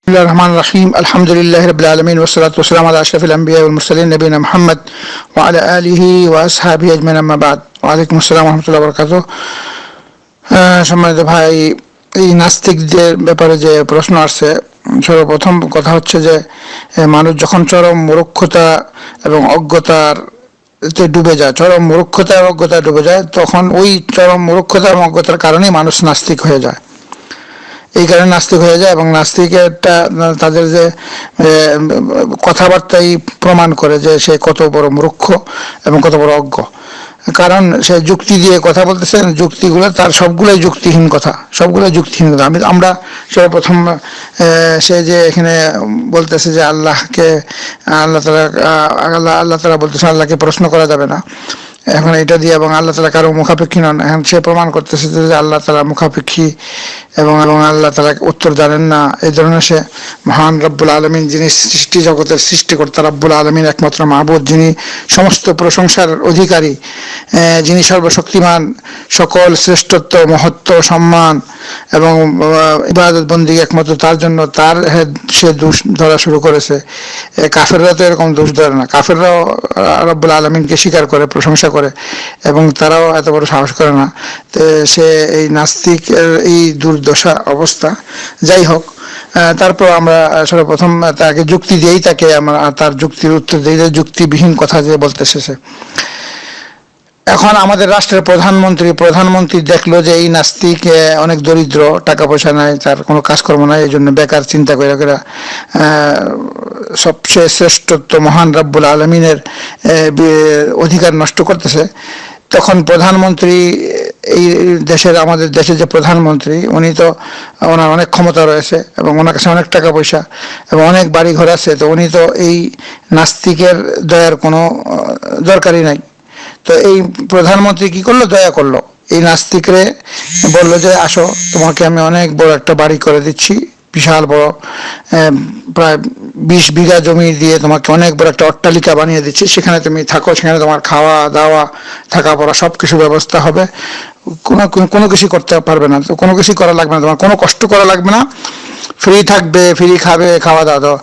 بسم الله الرحمن الرحيم الحمد لله رب العالمين والصلاة والسلام على أشرف الأنبياء والمرسلين نبينا محمد وعلى آله وأصحابه أجمعين أما بعد وعليكم السلام ورحمة الله وبركاته আহ, সম্মানিত ভাই এই নাস্তিকদের ব্যাপারে যে প্রশ্ন আসছে সর্বপ্রথম কথা হচ্ছে যে মানুষ যখন চরম মূর্খতা এবং অজ্ঞতার ডুবে যায়, চরম মূর্খতা এবং অজ্ঞতায় ডুবে যায়, তখন ওই চরম মূর্খতা এবং অজ্ঞতার কারণেই মানুষ নাস্তিক হয়ে যায়। এই কারণে নাস্তিক হয়ে যায় এবং নাস্তিকেরটা তাদের যে কথাবার্তাই প্রমাণ করে যে সে কত বড় মূর্খ এবং কত বড় অজ্ঞ। কারণ সে যুক্তি দিয়ে কথা বলতেছে, যুক্তিগুলো তার সবগুলোই যুক্তিহীন কথা সবগুলো যুক্তিহীন কথা। আমি আমরা সর্বপ্রথম প্রথম সে যে এখানে বলতেছে যে আল্লাহকে, আল্লাহ তালা, আল্লাহ আল্লাহ তালা বলতেছে, আল্লাহকে প্রশ্ন করা যাবে না। এখন এটা দিয়ে এবং আল্লাহ তালা কারও মুখাপেক্ষী নন। এখন সে প্রমাণ করতেছে যে আল্লাহ তালা মুখাপেক্ষী এবং এবং আল্লাহ তালা উত্তর জানেন না। এই ধরনের সে মহান রব্বুল আলমিন যিনি সৃষ্টি জগতের সৃষ্টিকর্তা রব্বুল আলমিন একমাত্র মাহবুদ, যিনি সমস্ত প্রশংসার অধিকারী যিনি সর্বশক্তিমান, সকল শ্রেষ্ঠত্ব, মহত্ব, সম্মান এবং ইবাদত বন্দী একমাত্র তার জন্য, তার সে দোষ ধরা শুরু করেছে। কাফেররা তো এরকম দোষ ধরে না। কাফেররাও রব্বুল আলমিনকে স্বীকার করে, প্রশংসা করে, এবং তারাও এত বড় সাহস করে না। তো, সে এই নাস্তিকের এই দুর্দশা অবস্থা। যাই হোক তারপর আমরা সর্বপ্রথম তাকে যুক্তি দিয়েই তাকে আমরা, তার যুক্তির উত্তর দিয়ে যুক্তিবিহীন কথা যে বলতে সে এখন আমাদের রাষ্ট্রের প্রধানমন্ত্রী প্রধানমন্ত্রী দেখল যে এই নাস্তিক অনেক দরিদ্র টাকা পয়সা নাই, তার কোনো কাজকর্ম নাই, এই জন্য বেকার, চিন্তা করে করে সবচেয়ে শ্রেষ্ঠত্ব মহান রাব্বুল আলমিনের অধিকার নষ্ট করতেছে। তখন প্রধানমন্ত্রী এই দেশের, আমাদের দেশের যে প্রধানমন্ত্রী, উনি তো ওনার অনেক ক্ষমতা রয়েছে এবং ওনার কাছে অনেক টাকা পয়সা এবং অনেক বাড়ি ঘর আছে, তো উনি তো এই নাস্তিকের দয়ার কোনো দরকারই নাই। তো এই প্রধানমন্ত্রী কি করল? দয়া করল। এই নাস্তিকরে বলল যে, আসো, তোমাকে আমি অনেক বড় একটা বাড়ি করে দিচ্ছি। বিশাল বড় প্রায় বিশ বিঘা জমি দিয়ে তোমাকে অনেক বড় একটা অট্টালিকা বানিয়ে দিচ্ছি। সেখানে তুমি থাকো, সেখানে তোমার খাওয়া, দাওয়া থাকা পড়া সব কিছু ব্যবস্থা হবে। কোনো, কোনো- কিছু করতে পারবে না। তো কোনো কিছু করা লাগবে না। তোমার কোনো কষ্ট করা লাগবে না। ফ্রি থাকবে, ফ্রি খাবে, খাওয়া দাওয়া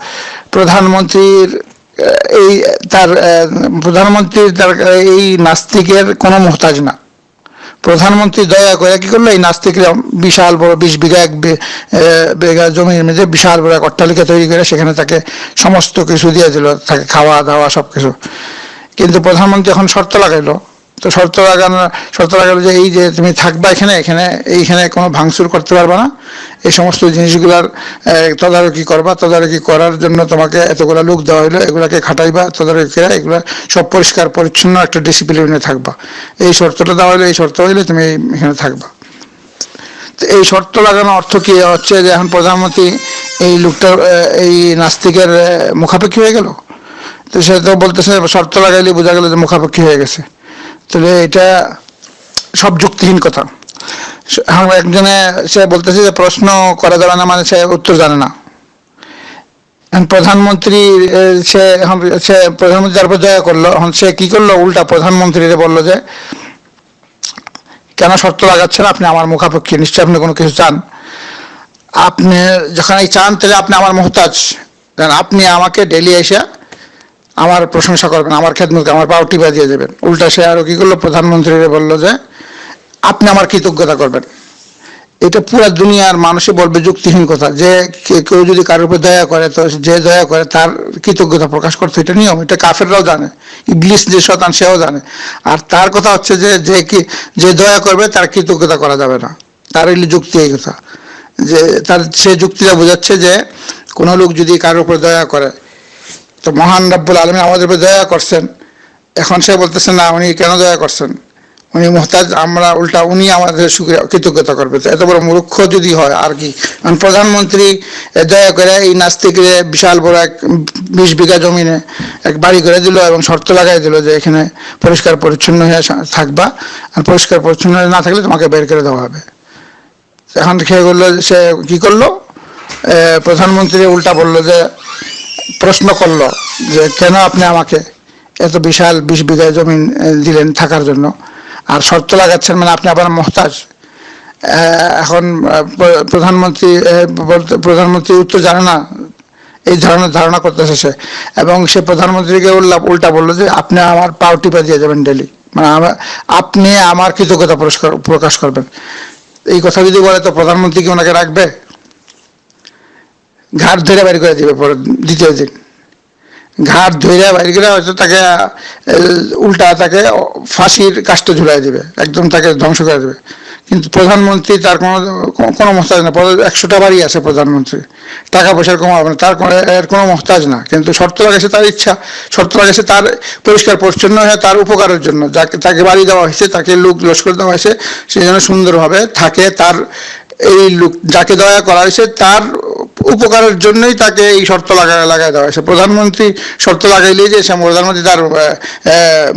প্রধানমন্ত্রীর এই তার প্রধানমন্ত্রী তার, এই নাস্তিকের কোনো মোহতাজ না। প্রধানমন্ত্রী দয়া করে কি করল? এই নাস্তিকের বিশাল বড়, বিশ বিঘা, এক বিঘা জমির মধ্যে বিশাল বড় এক অট্টালিকা তৈরি করে সেখানে তাকে সমস্ত কিছু দিয়ে দিল, তাকে খাওয়া দাওয়া সব কিছু কিন্তু প্রধানমন্ত্রী এখন শর্ত লাগাইলো তো শর্ত লাগানো শর্ত লাগালো যে এই যে তুমি থাকবা এখানে এখানে এইখানে কোনো ভাঙচুর করতে পারবা না। এই সমস্ত জিনিসগুলার তদারকি করবা। তদারকি করার জন্য তোমাকে এতগুলা লোক দেওয়া হলো এগুলাকে খাটাইবা তদারকি করে এগুলো সব পরিষ্কার পরিচ্ছন্ন একটা ডিসিপ্লিনে থাকবা। এই শর্তটা দেওয়া হলো এই শর্ত হইলে তুমি এখানে থাকবা। তো এই শর্ত লাগানো অর্থ কি? হচ্ছে যে এখন প্রধানমন্ত্রী এই লোকটার আহ, এই নাস্তিকের মুখাপেক্ষি হয়ে গেল? তো সে তো বলতেছে শর্ত লাগাইলে বোঝা গেল যে মুখাপেক্ষি হয়ে গেছে। তাহলে এটা সব যুক্তিহীন কথা। একজনে, সে বলতেছে যে প্রশ্ন করা যাবে না মানে সে উত্তর জানে না। প্রধানমন্ত্রী সে সে প্রধানমন্ত্রী তারপর দয়া করল, এখন সে কি করল? উল্টা প্রধানমন্ত্রীরে বলল যে, কেন শর্ত লাগাচ্ছেন আপনি আমার মুখাপেক্ষী? নিশ্চয়ই আপনি কোনো কিছু চান। আপনি যখন এই চান তাহলে আপনি আমার মোহতাজ। আপনি আমাকে ডেলি এসে আমার প্রশংসা করবেন, আমার খেদমত আমার পাও টিপা দিয়ে দেবেন। উল্টা সে আরও কি করল? প্রধানমন্ত্রীরে বলল যে, আপনি আমার কৃতজ্ঞতা করবেন। এটা পুরো দুনিয়ার মানুষই বলবে যুক্তিহীন কথা। যে কেউ যদি কারোর উপর দয়া করে, তো যে দয়া করে তার কৃতজ্ঞতা প্রকাশ করতে, এটা নিয়ম, এটা কাফেররাও জানে। ইবলিস যে শতান সেও জানে। আর তার কথা হচ্ছে যে যে কি, যে দয়া করবে, তার কৃতজ্ঞতা করা যাবে না। তার হইলে যুক্তি এই কথা। যে তার, সে যুক্তিটা বোঝাচ্ছে যে, কোনো লোক যদি কারোর উপর দয়া করে তো মহান রাব্বুল আলমী আমাদের উপর দয়া করছেন। এখন সে বলতেছে, না, উনি কেন দয়া করছেন? উনি মোহতাজ, আমরা উল্টা উনি আমাদের কৃতজ্ঞতা করবে। তো এত বড় মূর্খ যদি হয়, আর কি? কারণ প্রধানমন্ত্রী দয়া করে এই নাস্তিকে বিশাল বড় এক বিশ বিঘা জমিনে এক বাড়ি করে দিল এবং শর্ত লাগাই দিল যে এখানে পরিষ্কার পরিচ্ছন্ন হয়ে থাকবা। আর পরিষ্কার পরিচ্ছন্ন না থাকলে তোমাকে বের করে দেওয়া হবে। এখন খেয়ে করল সে কি করল? প্রধানমন্ত্রী উল্টা বলল যে প্রশ্ন করল যে কেন আপনি আমাকে এত বিশাল বিশ বিঘা জমিন দিলেন থাকার জন্য? আর শর্ত লাগাচ্ছেন মানে আপনি আবার মহতাজ। এখন প্রধানমন্ত্রী প্রধানমন্ত্রী উত্তর জানে না, এই ধরনের ধারণা করতেছে সে। এবং সে প্রধানমন্ত্রীকে উল্টা বলল যে আপনি আমার পাও টিপা দিয়ে যাবেন ডেলি। মানে আমার- আপনি আমার কৃতজ্ঞতা পুরস্কার প্রকাশ করবেন। এই কথা যদি বলে তো প্রধানমন্ত্রী কি ওনাকে রাখবে? ঘাট ধরে বের করে দিবে পরে দ্বিতীয় দিন। ঘাট ধরে বাইর গেলে হয়তো তাকে উল্টা তাকে ফাঁসির কাজটা ঝুলাই দিবে, একদম তাকে ধ্বংস করে দেবে। কিন্তু প্রধানমন্ত্রী তার কোনো কোনো মহতাজ না একশোটা বাড়ি আছে প্রধানমন্ত্রী। টাকা পয়সার কম হবে না তার কোনো- এর কোনো মহতাজ না। কিন্তু শর্ত লাগাইছে তার ইচ্ছা, শর্ত লাগাইছে তার পরিষ্কার পরিচ্ছন্ন হয়ে তার উপকারের জন্য। যাকে, তাকে বাড়ি দেওয়া হয়েছে, তাকে লোক লস্কর দেওয়া হয়েছে, সে যেন সুন্দরভাবে থাকে তার, এই লোক, যাকে দয়া করা হয়েছে তার উপকারের জন্যই তাকে এই শর্ত লাগায় লাগাই দেওয়া হয়েছে। প্রধানমন্ত্রী শর্ত লাগাইলেই যে সে প্রধানমন্ত্রী তার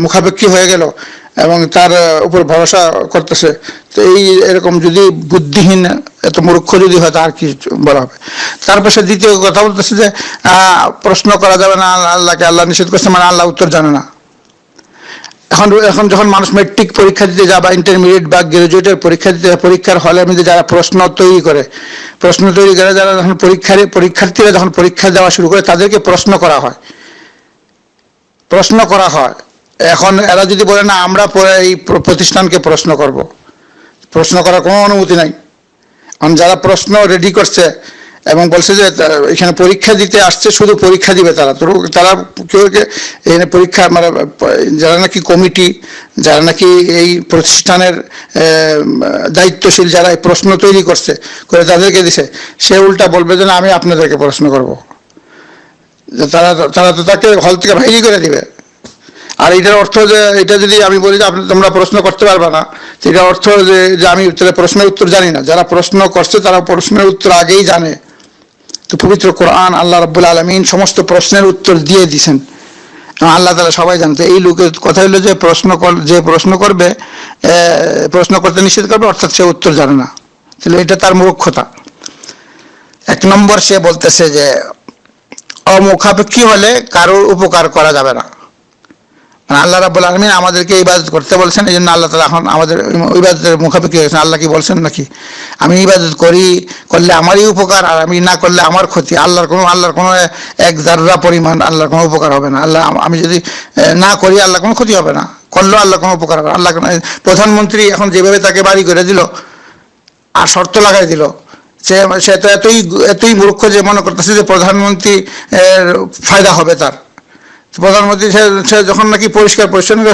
মুখাপেক্ষী হয়ে গেল এবং তার উপর ভরসা করতেছে। তো এই এরকম যদি বুদ্ধিহীন এত মূর্খ যদি হয়, তার কি বলা হবে? তারপর সে দ্বিতীয় কথা বলতেছে যে প্রশ্ন করা যাবে না, আল্লাহকে আল্লাহ নিষেধ করছে মানে আল্লাহ উত্তর জানে না। এখন এখন যখন মানুষ মেট্রিক পরীক্ষা দিতে যায় বা ইন্টারমিডিয়েট বা গ্রাজুয়েটের পরীক্ষা দিতে পরীক্ষার হলের মধ্যে যারা প্রশ্ন তৈরি করে, প্রশ্ন তৈরি করে যারা যখন পরীক্ষার, পরীক্ষার্থীরা যখন পরীক্ষা দেওয়া শুরু করে, তাদেরকে প্রশ্ন করা হয়। প্রশ্ন করা হয়। এখন এরা যদি বলে, না, আমরা এই প্রতিষ্ঠানকে প্রশ্ন করব। প্রশ্ন করার কোনো অনুমতি নাই। এখন যারা প্রশ্ন রেডি করছে এবং বলছে যে এখানে পরীক্ষা দিতে আসছে, শুধু পরীক্ষা দিবে তারা। তারা কেউ এখানে পরীক্ষা মানে যারা নাকি কমিটি, যারা নাকি এই প্রতিষ্ঠানের দায়িত্বশীল, যারা এই প্রশ্ন তৈরি করছে, করে তাদেরকে দিছে, সে উল্টা বলবে যে, না, আমি আপনাদেরকে প্রশ্ন করব। তারা তারা তো তাকে হল থেকে বাইরে করে দিবে। আর এটার অর্থ যে, এটা যদি আমি বলি যে, আপনি, তোমরা প্রশ্ন করতে পারবে না। এটার অর্থ যে আমি প্রশ্নের উত্তর জানি না। যারা প্রশ্ন করছে, তারা প্রশ্নের উত্তর আগেই জানে। তো পবিত্র কোরআন আল্লাহ রব্বুল আলমিন সমস্ত প্রশ্নের উত্তর দিয়ে দিছেন আল্লাহ তালা সবাই জানতে, এই লোকের কথা হলো যে প্রশ্ন যে প্রশ্ন করবে প্রশ্ন করতে নিষেধ করবে, অর্থাৎ সে উত্তর জানে না। তাহলে এটা তার মূর্খতা। এক নম্বর সে বলতেছে যে, অমুখাপেক্ষী হলে কারোর উপকার করা যাবে না। আল্লাহ রাবুল আলমিন আমাদেরকে ইবাদত করতে বলছেন এই জন্য আল্লাহ তালা এখন আমাদের ইবাদতের মুখাপেক্ষি হয়েছেন। আল্লাহ কি বলছেন নাকি? আমি ইবাদত করি, করলে আমারই উপকার, আর আমি না করলে আমার ক্ষতি। আল্লাহর কোনো আল্লাহর কোনো এক জাররা পরিমাণ আল্লাহর কোনো উপকার হবে না। আল্লাহ, আমি যদি না করি আল্লাহ কোনো ক্ষতি হবে না। করলেও আল্লাহ কোনো উপকার হবে আল্লাহ কোনো- প্রধানমন্ত্রী এখন যেভাবে তাকে বাড়ি করে দিল, আর শর্ত লাগাই দিল, সে সে তো এতই এতই মূর্খ যে মনে করতেছে যে প্রধানমন্ত্রী ফায়দা হবে তার। প্রধানমন্ত্রী, সে যখন নাকি পরিষ্কার পরিচ্ছন্ন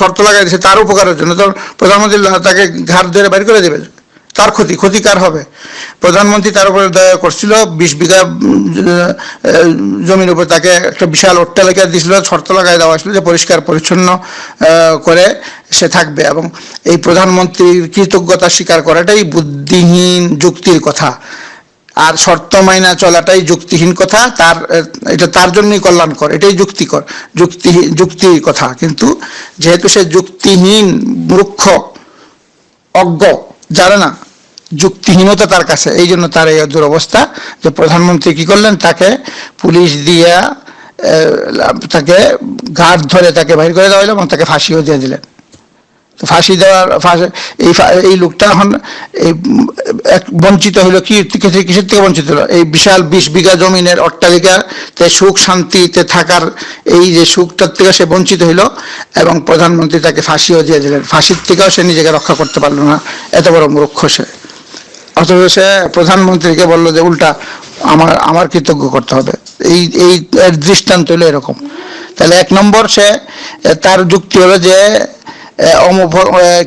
শর্ত লাগাই দিয়েছে, তার উপকারের জন্য তখন প্রধানমন্ত্রী তাকে ঘাট ধরে বের করে দেবে। তার ক্ষতি ক্ষতি কার হবে? প্রধানমন্ত্রী তার উপরে দয়া করছিল, বিশ বিঘা জমির উপর তাকে একটা বিশাল অট্টালিকা দিয়েছিল, শর্ত লাগাই দেওয়া হয়েছিল যে পরিষ্কার পরিচ্ছন্ন করে সে থাকবে। এবং এই প্রধানমন্ত্রীর কৃতজ্ঞতা স্বীকার করাটাই বুদ্ধিহীন যুক্তির কথা। আর শর্ত মাইনা চলাটাই যুক্তিহীন কথা, তার, এটা তার জন্যই কল্যাণকর, এটাই যুক্তিকর, যুক্তি, যুক্তির কথা। কিন্তু যেহেতু সে যুক্তিহীন, মূর্খ, অজ্ঞ, জানে না, যুক্তিহীনতা তার কাছে, এই জন্য তার এই দুরবস্থা যে প্রধানমন্ত্রী কি করলেন? তাকে পুলিশ দিয়া তাকে ঘাট ধরে তাকে বাইর করে দেওয়া হলো এবং তাকে ফাঁসিও দিয়ে দিলেন। ফাঁসি দেওয়ার ফাঁসি, এই এই লোকটা এখন এই এক- বঞ্চিত হলো কি কিসের থেকে বঞ্চিত হলো? এই বিশাল বিশ বিঘা জমিনের অট্টালিকা তে সুখ, শান্তিতে থাকার এই যে সুখটার থেকে সে বঞ্চিত হইল এবং প্রধানমন্ত্রী তাকে ফাঁসিও দিয়ে দিলেন। ফাঁসির থেকেও সে নিজেকে রক্ষা করতে পারল না। এত বড় মূর্খ সে। অথচ সে প্রধানমন্ত্রীকে বলল যে, উল্টা আমার আমার কৃতজ্ঞ করতে হবে। এই এই দৃষ্টান্ত হলো এরকম। তাহলে এক নম্বর সে, তার যুক্তি হলো যে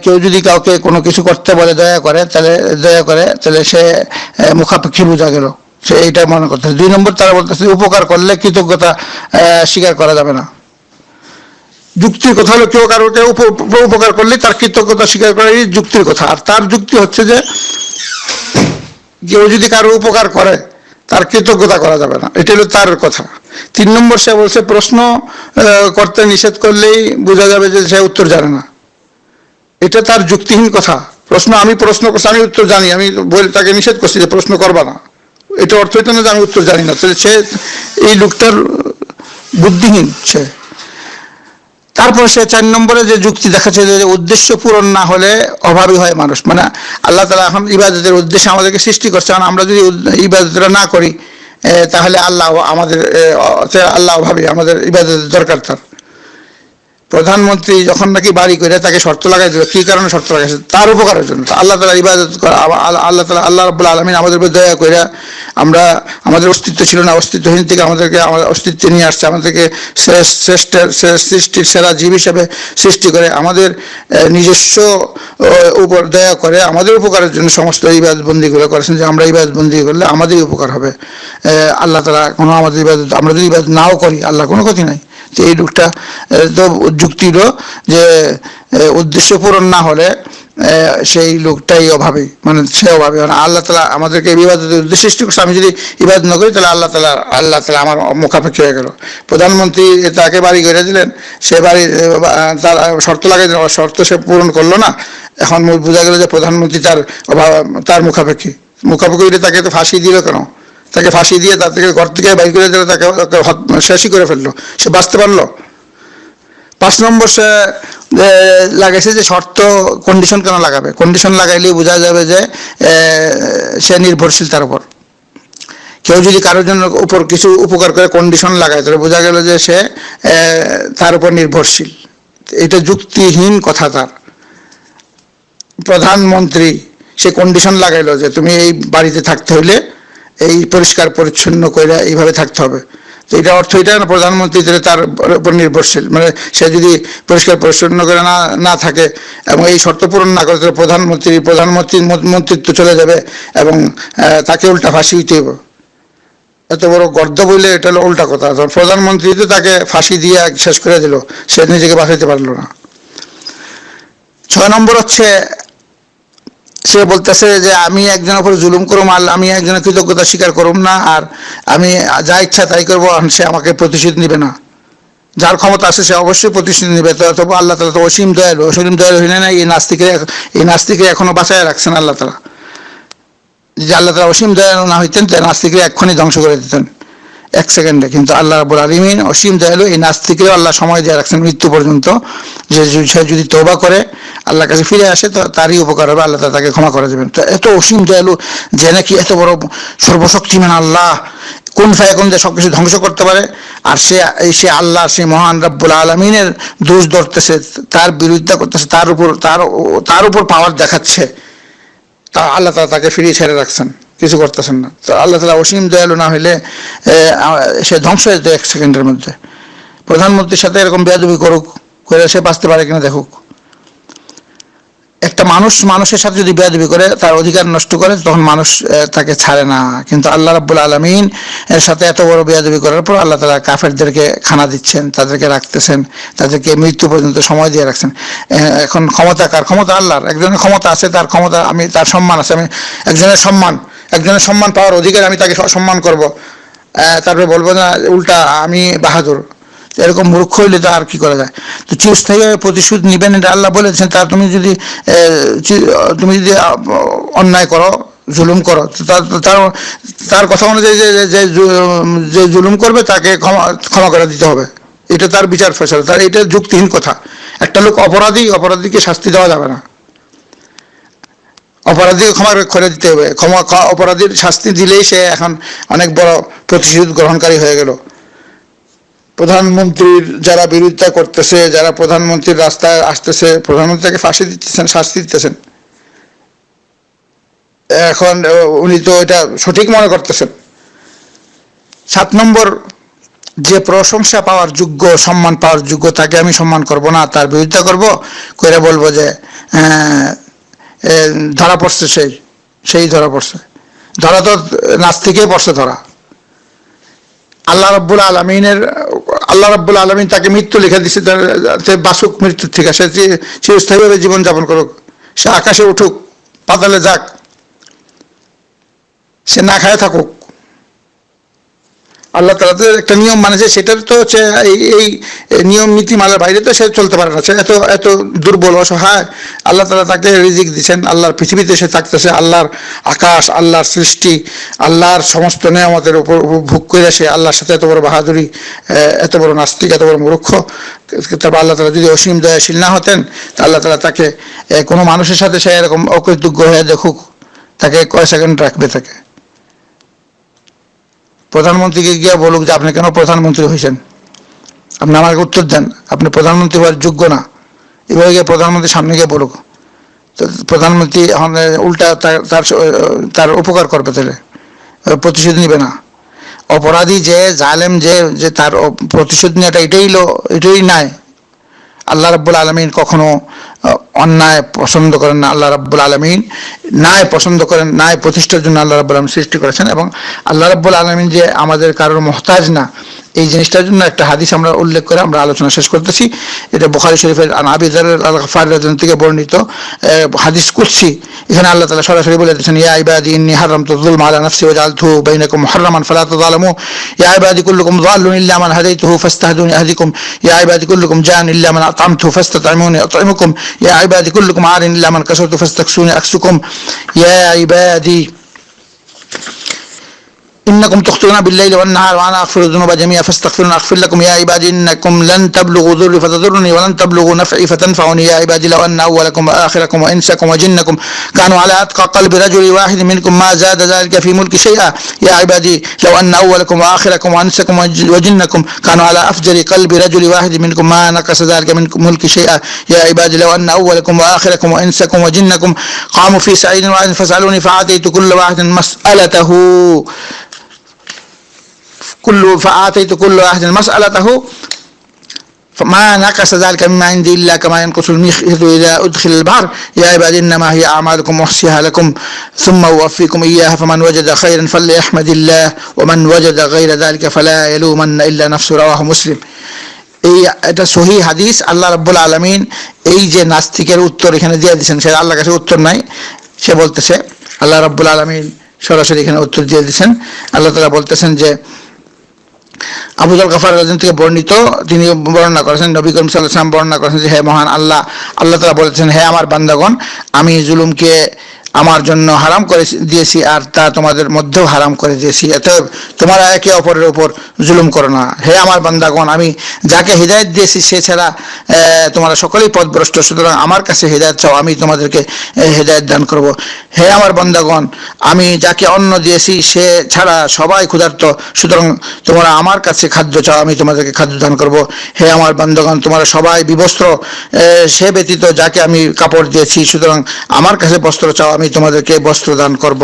কেউ যদি কাউকে কোনো কিছু করতে বলে দয়া করে, তাহলে দয়া করে, তাহলে সে মুখাপেক্ষী বোঝা গেল। সে এইটা মনে করতে দুই নম্বর তারা বলতেছে, উপকার করলে কৃতজ্ঞতা স্বীকার করা যাবে না। যুক্তির কথা হলো, কেউ কারোকে উপ- উপ- উপকার করলে তার কৃতজ্ঞতা স্বীকার করাই যুক্তির কথা। আর তার যুক্তি হচ্ছে যে, কেউ যদি কারও উপকার করে, তার কৃতজ্ঞতা করা যাবে না। এটা হলো তার কথা। তিন নম্বর সে বলছে, প্রশ্ন করতে নিষেধ করলেই বোঝা যাবে যে সে উত্তর জানে না। এটা তার যুক্তিহীন কথা। প্রশ্ন, আমি প্রশ্ন করছি, আমি উত্তর জানি, আমি বলে তাকে নিষেধ করছি যে প্রশ্ন করবা না। এটা অর্থ এটা না যে আমি উত্তর জানি না, তাহলে সে, এই লোকটার বুদ্ধিহীন সে। তারপর সে চার নম্বরে যে যুক্তি দেখাচ্ছে যে উদ্দেশ্য পূরণ না হলে অভাবী হয় মানুষ। মানে আল্লাহ তালা এখন ইবাদতের উদ্দেশ্যে আমাদেরকে সৃষ্টি করছে কারণ আমরা যদি ইবাদতটা না করি তাহলে আল্লাহ আমাদের আল্লাহ অভাবী, আমাদের ইবাদতের দরকার তার। প্রধানমন্ত্রী যখন নাকি বাড়ি করে তাকে শর্ত লাগাই দিল, কি কারণে শর্ত লাগাইছে? তার উপকারের জন্য। আল্লাহ তালা ইবাদত করা আল্লাহ তালা, আল্লাহ রব্বুল আলমিন আমাদের উপর দয়া করে আমরা আমাদের অস্তিত্ব ছিল না, অস্তিত্বহীন থেকে আমাদেরকে, আমাদের অস্তিত্বে নিয়ে আসছে, আমাদেরকে শ্রেষ্ঠ সৃষ্টির সেরা জীব হিসাবে সৃষ্টি করে, আমাদের নিজস্ব উপর দয়া করে আমাদের উপকারের জন্য সমস্ত ইবাদতবন্দিগুলো করেছেন যে আমরা ইবাদতবন্দি করলে আমাদেরই উপকার হবে। আল্লাহ তালা কোনো আমাদের ইবাদত, আমরা যদি ইবাদত নাও করি আল্লাহ কোনো ক্ষতি নাই। তো এই লোকটা তো যুক্তি হলো যে উদ্দেশ্য পূরণ না হলে সেই লোকটাই অভাবী মানে সে অভাবী মানে আল্লাহ তালা আমাদেরকে ইবাদতের উদ্দেশ্যে সৃষ্টি করছে। আমি যদি ইবাদত না করি, তাহলে আল্লাহ তালা আল্লাহ তালা আমার মুখাপেক্ষি হয়ে গেল। প্রধানমন্ত্রী তাকে বাড়ি করে দিলেন, সে বাড়ি তার শর্ত দিলেন শর্ত সে পূরণ করল না। এখন বোঝা গেল যে প্রধানমন্ত্রী তার অভাব, তার মুখাপেক্ষি। মুখাপেক্ষি তাকে তো ফাঁসি দিল কেন? তাকে ফাঁসি দিয়ে তার থেকে ঘর থেকে বাইর করে দিলে তাকে তাকে শেষই করে ফেলল। সে বাঁচতে পারল। পাঁচ নম্বর সে লাগাইছে যে শর্ত কন্ডিশন কেন লাগাবে? কন্ডিশন লাগাইলে বোঝা যাবে যে সে নির্ভরশীল তার উপর। কেউ যদি কারোর জন্য উপর কিছু উপকার করে কন্ডিশন লাগায়, তাহলে বোঝা গেল যে সে তার উপর নির্ভরশীল। এটা যুক্তিহীন কথা তার। প্রধানমন্ত্রী সে কন্ডিশন লাগাইলো যে তুমি এই বাড়িতে থাকতে হইলে এই পরিষ্কার পরিচ্ছন্ন করে এইভাবে থাকতে হবে। তো এটা অর্থ এটা না, প্রধানমন্ত্রী তাহলে তার উপর নির্ভরশীল মানে সে যদি পরিষ্কার পরিচ্ছন্ন করে না না থাকে এবং এই শর্ত পূরণ না করে, তাহলে প্রধানমন্ত্রী প্রধানমন্ত্রীর মন্ত্রিত্ব চলে যাবে এবং তাকে উল্টা ফাঁসি দিতে হবে এত বড় গর্দ বললে এটা হলো উল্টা কথা। প্রধানমন্ত্রী তো তাকে ফাঁসি দিয়ে শেষ করে দিল, সে নিজেকে বাঁচাইতে পারল না। ছয় নম্বর হচ্ছে সে বলতেছে যে, আমি একজনের উপর জুলুম করুম, আর আমি একজনের কৃতজ্ঞতা স্বীকার করুম না, আর আমি যা ইচ্ছা তাই করব সে আমাকে প্রতিশোধ নিবে না। যার ক্ষমতা আছে, সে অবশ্যই প্রতিশ্রুতি নিবে। তবু আল্লাহ তালা তো অসীম দয়ালু অসীম দয়ালু হইলে না এই নাস্তিকের এই নাস্তিকে এখনও বাঁচায় রাখছেন আল্লাহ তালা যে আল্লাহ তালা অসীম দয়ালু না হইতেন তাই নাস্তিকে এক্ষুনি ধ্বংস করে দিতেন। এক সেকেন্ডে, কিন্তু আল্লাহ রাবুল আলমিন অসীম দয়ালু, এই নাস্তিকেও আল্লাহ সময় দিয়ে রাখছেন মৃত্যু পর্যন্ত। যে সে যদি তৌবা করে, আল্লাহর কাছে ফিরে আসে, তো তারই উপকার হবে, আল্লাহ তাকে ক্ষমা করে দেবেন। তো এত অসীম দয়ালু, যে নাকি এত বড় সর্বশক্তিমান আল্লাহ, কোন ফায়াকুন যে সবকিছু ধ্বংস করতে পারে, আর সে সে আল্লাহ, সে মহান রব্বুল আলমিনের দোষ ধরতেছে, তার বিরোধিতা করতেছে, তার উপর, তার তার উপর পাওয়ার দেখাচ্ছে, তা আল্লাহ তাকে ফিরিয়ে ছেড়ে রাখছেন। কিছু করতেছেন না। তো আল্লাহ তালা অসীম দয়ালু না হইলে সে ধ্বংস হয়ে যেত এক সেকেন্ডের মধ্যে। প্রধানমন্ত্রীর সাথে এরকম বেয়াদবি করুক, করে সে বাঁচতে পারে কিনা দেখুক। একটা মানুষ মানুষের সাথে যদি বেয়াদবি করে, তার অধিকার নষ্ট করে, তখন মানুষ তাকে ছাড়ে না। কিন্তু আল্লাহ রাব্বুল আলমিন এর সাথে এত বড় বেয়াদবি করার পর আল্লাহ তালা কাফেরদেরকে খানা দিচ্ছেন, তাদেরকে রাখতেছেন, তাদেরকে মৃত্যু পর্যন্ত সময় দিয়ে রাখছেন। এখন ক্ষমতা কার? ক্ষমতা আল্লাহর। একজনের ক্ষমতা আছে, তার ক্ষমতা আমি, তার সম্মান আছে। আমি একজনের সম্মান একজনের সম্মান পাওয়ার অধিকার আমি তাকে সম্মান করব। তারপরে বলব না, উল্টা আমি বাহাদুর। এরকম মূর্খ হইলে তো আর কি করা যায়? তো চিরস্থায়ীভাবে প্রতিশোধ নিবেন এটা আল্লাহ বলেছেন, তা তুমি যদি তুমি যদি অন্যায় করো, জুলুম করো তার, তার- কথা অনুযায়ী যে যে জুলুম করবে তাকে ক্ষমা ক্ষমা করে দিতে হবে। এটা তার বিচার ফেসলা তার এটা যুক্তিহীন কথা। একটা লোক অপরাধী, অপরাধীকে শাস্তি দেওয়া যাবে না। অপরাধীকে ক্ষমা করে দিতে হবে। ক্ষমা অপরাধীর শাস্তি দিলেই সে এখন অনেক বড় প্রতিশোধ গ্রহণকারী হয়ে গেল। প্রধানমন্ত্রীর যারা বিরোধিতা করতেছে, যারা প্রধানমন্ত্রীর রাস্তায় আসতেছে, প্রধানমন্ত্রীকে ফাঁসি দিতেছেন, শাস্তি দিতেছেন। এখন উনি তো এটা সঠিক মনে করতেছেন। সাত নম্বর, যে প্রশংসা পাওয়ার যোগ্য, সম্মান পাওয়ার যোগ্য, তাকে আমি সম্মান করব না, তার বিরোধিতা করব, করে বলব যে ধরা পড়ছে সেই সেই ধরা পড়ছে। ধরা তো নাস্তিকেই পড়ছে ধরা। আল্লাহ রব্বুল আলমিনের, আল্লাহ রব্বুল আলমিন তাকে মৃত্যু লিখে দিচ্ছে বাসুক মৃত্যু ঠিক আছে সে চিরস্থায়ীভাবে জীবনযাপন করুক। সে আকাশে উঠুক পাতালে যাক। সে না খায় থাকুক। আল্লাহ তালা তো একটা নিয়ম মানেছে সেটার তো হচ্ছে এই নিয়ম নীতিমালার বাইরে তো সে চলতে পারে না। সে এত এত দুর্বল, অসহায়, আল্লাহ তালা তাকে রিজিক দিচ্ছেন, আল্লাহর পৃথিবীতে সে থাকতেছে, আল্লাহর আকাশ, আল্লাহর সৃষ্টি, আল্লাহর সমস্ত নিয়ামতের উপর ভোগ করে সে আল্লাহর সাথে এত বড় বাহাদুরি এত বড় নাস্তিক, এত বড় মূর্খ। তারপর আল্লাহ তালা যদি অসীম দয়াশীল না হতেন, তা আল্লাহ তালা তাকে কোনো মানুষের সাথে সে এরকম অকৃতজ্ঞ হয়ে দেখুক, তাকে কয় সেকেন্ড রাখবে তাকে। প্রধানমন্ত্রীকে গিয়ে বলুক যে আপনি কেন প্রধানমন্ত্রী হয়েছেন? আপনি আমাকে উত্তর দেন। আপনি প্রধানমন্ত্রী হওয়ার যোগ্য না। এভাবে গিয়ে প্রধানমন্ত্রীর সামনে গিয়ে বলুক। তো প্রধানমন্ত্রী এখন উল্টা তার তার উপকার করবে তাহলে। প্রতিশোধ নিবে না। অপরাধী যে, জালেম যে যে তার প্রতিশোধ নেওয়াটা এটাই লো, এটাই নাই আল্লাহ রাব্বুল আলমিন কখনো অন্যায় পছন্দ করেন না আল্লাহ রাব্বুল আলমিন, ন্যায় পছন্দ করেন, ন্যায় প্রতিষ্ঠার জন্য আল্লাহ রাব্বুল আলমিন সৃষ্টি করেছেন এবং আল্লাহ রাব্বুল আলমিন যে আমাদের কারোর মহতাজ না, এই জিনিসটার জন্য একটা হাদিস আমরা উল্লেখ করে আমরা আলোচনা শেষ করতেছি। এটা বুখারি শরীফের আবিদার আল গফার থেকে বর্ণিত হাদিস করছি এখানে আল্লাহ তালা সরাসরি বলে দিয়েছেন, ইয়া ইবাদি ইন্নী হারামতু যুলমা আলা নাফসি ওয়া জাআলতুহু বাইনাকুম মুহাররামান ফালা তাযালামু। ইয়া ইবাদি কুল্লুকুম যাল্লুন ইল্লা মান হাদাইতুহু ফাস্তাহদুনি আহদিকুম। ইয়া ইবাদি কুল্লুকুম জান ইল্লা মান আত'আমতুহু ফাস্তাত'ইমুনি আত'iমুকুম ইয়া ইবাদি কুল্লুকুম আরিন ইল্লা মান কাসারতু ফাস্তাকসুনি আকসুকুম ইয়া ইবাদি إنكم تخطئون بالليل والنهار وأنا أغفر الذنوب جميعا فاستغفرون أغفر لكم يا عبادي إنكم لن تبلغوا ضري فتضرني ولن تبلغوا نفعي فتنفعني يا عبادي لو أن أولكم وآخركم وإنسكم وجنكم كانوا على أتقى قلب رجل واحد منكم ما زاد ذلك في ملك شيئا. يا عبادي لو أن أولكم وآخركم وإنسكم وج- وجنكم كانوا على أفجر قلب رجل واحد منكم ما نقص ذلك من ملك شيئا. يا عبادي لو أن أولكم وآخركم وإنسكم وجنكم قاموا في سعيد واحد فسألوني فأعطيت كل واحد مسألته. كل فآتيت كل واحد مسألته فما نقص ذلك مما عندي إلا كما ينقص المخيط إذا أدخل البحر يا عبادي إنما هي أعمالكم أحصيها لكم ثم أوفيكم إياها فمن وجد خيرا فليحمد الله ومن وجد غير ذلك فلا يلومن إلا نفسه رواه مسلم এই এটা সহি হাদিস আল্লাহ রাব্বুল আলমিন এই যে নাস্তিকের উত্তর এখানে দিয়ে দিয়েছেন সে আল্লাহর কাছে উত্তর নাই সে বলতেছে আল্লাহ রাব্বুল আলমিন সরাসরি এখানে উত্তর দিয়ে দিয়েছেন আল্লাহ তালা বলতেছেন যে আবুজাল গাফার রাজন থেকে বর্ণিত তিনি বর্ণনা করেছেন, নবী করিম সাল্লাম বর্ণনা করেছেন যে, হে মহান আল্লাহ আল্লাহ তালা বলেছেন, হে আমার বান্দাগণ, আমি জুলুমকে আমার জন্য হারাম করে দিয়েছি আর তা তোমাদের মধ্যেও হারাম করে দিয়েছি। অতএব তোমরা একে অপরের উপর জুলুম করো না। হে আমার বান্দাগণ, আমি যাকে হৃদায়ত দিয়েছি, সে ছাড়া তোমরা সকলেই পথভ্রষ্ট। সুতরাং আমার কাছে হৃদায়ত চাও, আমি তোমাদেরকে হৃদায়ত দান করব। হে আমার বান্দাগণ, আমি যাকে অন্ন দিয়েছি, সে ছাড়া সবাই ক্ষুধার্ত। সুতরাং তোমরা আমার কাছে খাদ্য চাও, আমি তোমাদেরকে খাদ্য দান করব। হে আমার বান্ধবগণ তোমরা সবাই বিবস্ত্র সে ব্যতীত যাকে আমি কাপড় দিয়েছি, সুতরাং আমার কাছে বস্ত্র চাও, আমি তোমাদেরকে বস্ত্র দান করব।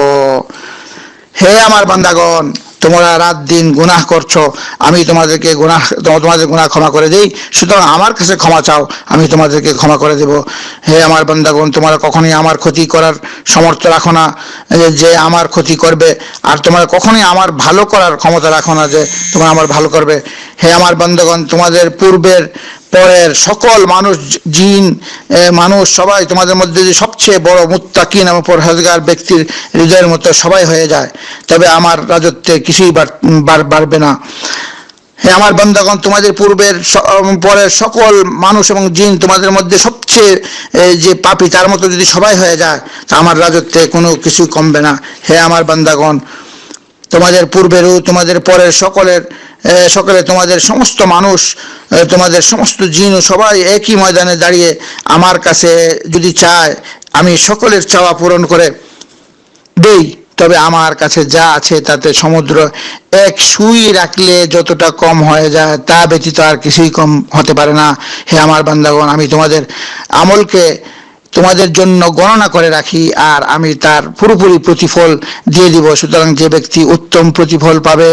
হে আমার বান্দাগণ তোমরা রাত দিন গুনাহ করছ, আমি তোমাদেরকে গুনাহ তোমাদের গুনাহ ক্ষমা করে দেই। সুতরাং আমার কাছে ক্ষমা চাও, আমি তোমাদেরকে ক্ষমা করে দেব। হে আমার বান্দাগণ, তোমরা কখনোই আমার ক্ষতি করার সমর্থ রাখো না যে- আমার ক্ষতি করবে, আর তোমরা কখনোই আমার ভালো করার ক্ষমতা রাখো না যে তোমরা আমার ভালো করবে। হে আমার বান্দাগণ, তোমাদের পূর্বের পরের সকল মানুষ, জিন মানুষ, সবাই তোমাদের মধ্যে যে সবচেয়ে বড় মুত্তাকিন এবং পরহেজগার ব্যক্তির হৃদয়ের মতো সবাই হয়ে যায়। তবে আমার রাজত্বে কিছুই বাড়- বাড়- বাড়বে না। হে আমার বন্দাগণ তোমাদের পূর্বের পরের সকল মানুষ এবং জিন তোমাদের মধ্যে সবচেয়ে যে পাপি, তার মতো যদি সবাই হয়ে যায়, তা আমার রাজত্বে কোনো কিছু কমবে না। হে আমার বান্দাগণ তোমাদের পূর্বেরও তোমাদের পরের সকলের সকলে তোমাদের সমস্ত মানুষ তোমাদের সমস্ত জিন সবাই একই ময়দানে দাঁড়িয়ে আমার কাছে যদি চায়, আমি সকলের চাওয়া পূরণ করে দেই। তবে আমার কাছে যা আছে তাতে সমুদ্র এক সুই রাখলে যতটা কম হয়ে যায়, তা ব্যতীত আর কিছুই কম হতে পারে না। হে আমার বান্দাগণ, আমি তোমাদের আমলকে তোমাদের জন্য গণনা করে রাখি আর আমি তার পুরোপুরি প্রতিফল দিয়ে দিব। সুতরাং যে ব্যক্তি উত্তম প্রতিফল পাবে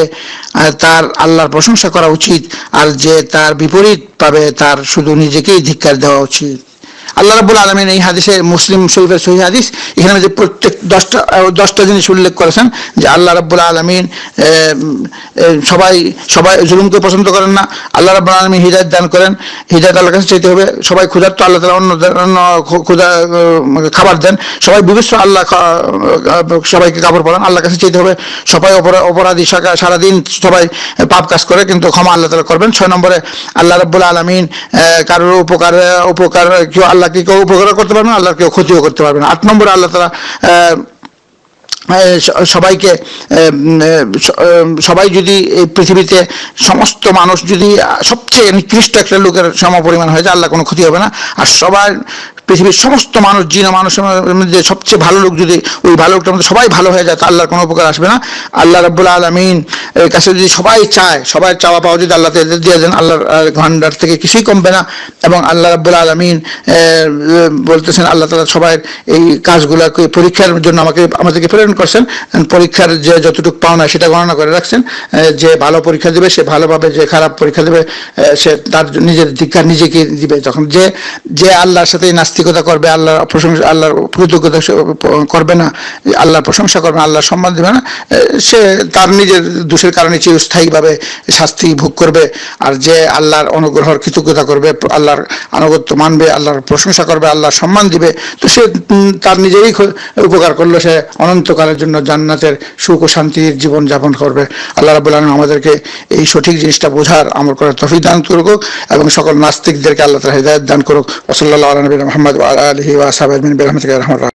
তার আল্লাহর প্রশংসা করা উচিত আর যে তার বিপরীত পাবে, তার শুধু নিজেকেই ধিক্কার দেওয়া উচিত। আল্লাহ রাবুল আলমিন এই হাদিসে মুসলিম শরীফের সহি হাদিস, এখানে যে প্রত্যেক দশটা দশটা জিনিস উল্লেখ করেছেন, যে আল্লাহ রাবুল আলমিন সবাই সবাই জুলুমকে পছন্দ করেন না, আল্লাহ রাবুল আলমিন হৃদায়ত দান করেন, হৃদায়ত আল্লাহর কাছে চাইতে হবে, সবাই ক্ষুধার্ত আল্লাহ তালা অন্য অন্য ক্ষুধা খাবার দেন, সবাই বিবেচ্য আল্লাহ সবাইকে কাপড় পরান, আল্লাহর কাছে চাইতে হবে, সবাই অপরা- অপরাধী সারা- সারাদিন সবাই পাপ কাজ করে, কিন্তু ক্ষমা আল্লাহ তালা করবেন, ছয় নম্বরে আল্লাহ রাব্বুল আলমিন কারোর উপকার উপকার কেউ আল্লাহকে কেউ উপকার করতে পারবে না, আল্লাহর কেউ ক্ষতিও করতে পারবে না। আট নম্বরে আল্লাহ স- সবাইকে সবাই যদি এই পৃথিবীতে সমস্ত মানুষ যদি সবচেয়ে নিকৃষ্ট একটা লোকের সমপরিমাণ হয়ে যায়, আল্লাহ কোনো ক্ষতি হবে না। আর সবার, পৃথিবীর সমস্ত মানুষ, জিনা মানুষের মধ্যে সবচেয়ে ভালো লোক যদি ওই ভালো লোকটার মধ্যে সবাই ভালো হয়ে যায়, তা আল্লাহর কোনো উপকার আসবে না। আল্লাহ রাব্বুল আলমিন কাছে যদি সবাই চায় সবাই চাওয়া পাওয়া যদি আল্লাহ দিয়ে দেন, আল্লাহর ভান্ডার থেকে কিছুই কমবে না। এবং আল্লাহ রাব্বুল আলমিন বলতেছেন, আল্লাহ তালা সবাই এই কাজগুলোকে, পরীক্ষার জন্য আমাকে, আমাদেরকে প্রেরণ করছেন পরীক্ষার যে যতটুকু পাওনা সেটা গণনা করে রাখছেন যে ভালো পরীক্ষা দেবে, সে ভালোভাবে যে খারাপ পরীক্ষা দেবে সে তার নিজের ধিক্ষার নিজেকে দিবে। তখন যে যে আল্লাহর সাথে নাস্তিকতা করবে, আল্লাহর প্রশংসা, আল্লাহর কৃতজ্ঞতা করবে না, আল্লাহর প্রশংসা করবে না, আল্লাহর সম্মান দেবে না সে তার নিজের দোষের কারণে চিরস্থায়ীভাবে শাস্তি ভোগ করবে। আর যে আল্লাহর অনুগ্রহর কৃতজ্ঞতা করবে, আল্লাহর আনুগত্য মানবে, আল্লাহর প্রশংসা করবে, আল্লাহর সম্মান দিবে, তো সে তার নিজেরই উপকার করল, সে অনন্তকালের জন্য জান্নাতের সুখ ও শান্তির জীবন যাপন করবে। আল্লাহ রাবুল আলম আমাদেরকে এই সঠিক জিনিসটা বোঝার আমল করার তফি দান করুক এবং সকল নাস্তিকদেরকে আল্লাহ তালা হৃদায়ত দান করুক। ওসল্লা আলমিন মোহাম্মদ আলহি ওয়াসাবিন